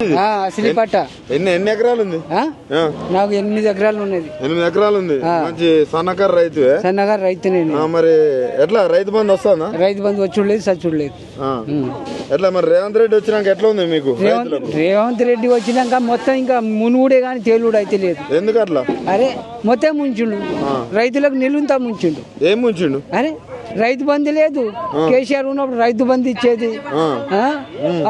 అసలు పట్ట ఎన్ని ఎన్ని ఎకరాలు ఉంది నాకు ఎనిమిది ఎకరాలు ఉన్నది. ఎనిమిది ఎకరాలు ఉంది మంచి సన్నకారు రైతు సన్నగా రైతు నేను. మరి ఎట్లా? రైతు బంధు వస్తుందా? రైతు బంధు వచ్చుడు లేదు సచ్చుడు లేదు ఆ. ఎట్లా మరి రేవంత్ రెడ్డి వచ్చినాక ఎట్లా ఉంది మీకు రేవంత్ రెడ్డి వచ్చినాక మొత్తం ఇంకా మునుగుడే కానీ తేలుడు అయితే లేదు. ఎందుకు అట్లా అరే మొత్తం ముంచుండు. రైతులకు నిలుంతా ముంచుండు. ఏం ముంచిండు? అరే రైతు బంధు లేదు. కేసీఆర్ ఉన్నప్పుడు రైతు బంధు ఇచ్చేది?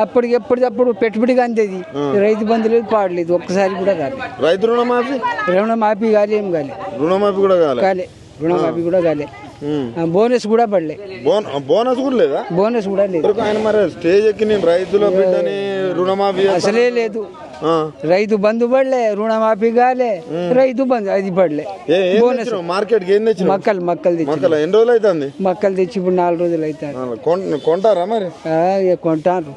అప్పటికి ఎప్పటికప్పుడు పెట్టుబడిగా అందేది. రైతు బంధు లేదు పాడలేదు ఒక్కసారి కూడా రాలేదు రైతు రుణమాఫీ? రుణమాఫీ కాలే ఏం కాలే. రుణమాఫీ కూడా కాలే? కాలే రుణమాఫీ కూడా కాలే. బోనస్ కూడా పడలే. బోన్ బోనస్ కూడా లేదా? బోనస్ కూడా లేదు. ఆయన మరి స్టేజ్ ఎక్కి నేను రైతుల బిడ్డని రుణమాఫీ అసలే లేదు. రైతు బంధు పడలే రుణమాఫీ కాలే రైతు బంధు అది పడలే తెచ్చినావు మక్కలు మక్కలు తెచ్చి మొక్కలు ఎన్ని రోజులు అవుతుంది మక్కలు తెచ్చి ఇప్పుడు నాలుగు రోజులు అవుతారు కొంటారా మరి కొంటారు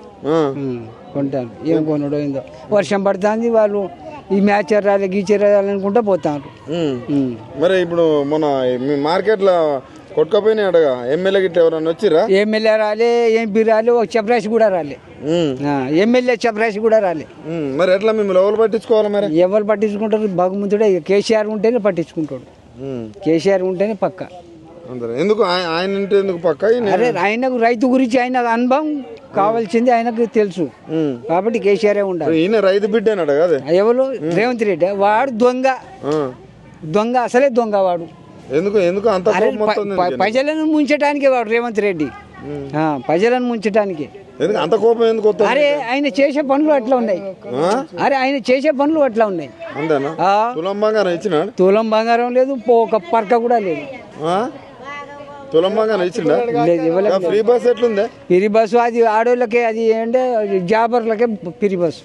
కొంటారు ఏం కొనడో ఏందో వర్షం పడుతుంది వాళ్ళు ఈ మ్యాచ్ రాలే గీచర్ రాలనుకుంటా పోతారు. మరి ఇప్పుడు మన మార్కెట్లో కొట్టుకపోయినాయి అడగా. ఎమ్మెల్యే గిట్ట ఎవరన్నా వచ్చిరా ఎమ్మెల్యే రాలే ఎంపీ రాలే ఒక చపరాసి కూడా రాలే. ఎమ్మెల్యే చపరాసి కూడా రాలే. మరి ఎట్లా మిమ్మల్ని ఎవరు పట్టించుకోవాలి మరి? ఎవరు పట్టించుకుంటారు? భగవంతుడే. కేసీఆర్ ఉంటేనే పట్టించుకుంటాడు. కేసీఆర్ ఉంటేనే పక్క. అందరు ఎందుకు? ఆయ- ఆయన ఎందుకు పక్క? అరే ఆయనకు రైతు గురించి ఆయన అనుభవం కావాల్సింది ఆయనకు తెలుసు. కాబట్టి కేసీఆర్ ఉండాలి. ఈయన రైతు బిడ్డ ఎవరు? రేవంత్ రెడ్డి. వాడు దొంగ. దొంగ అసలే దొంగ వాడు. ఎందుకు ఎందుకు అంత ప్రజలను ముంచటానికే వాడు రేవంత్ రెడ్డి. ఆ, ప్రజలను ముంచటానికి. ఎందుకు అంత కోపం ఎందుకు అరే ఆయన చేసే పనులు అట్లా ఉన్నాయి? అరే ఆయన చేసే పనులు అట్లా ఉన్నాయి. తులం బంగారం ఇచ్చినాడు తులం బంగారం లేదు ఒక పరక కూడా లేదు? తులం బంగారం ఇచ్చిండా ఫ్రీ బస్ ఎట్లుందే? పిరి బస్సు అది ఆడోళ్ళకే అది ఏంటంటే జాబర్లకే పిరి బస్సు.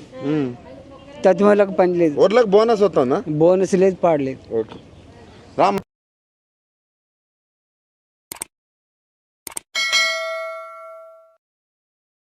తత్మలకు పని లేదు. ఓట్లకు బోనస్ వస్తుందా? బోనస్ లేదు పాడలేదు ఓకే. రామ్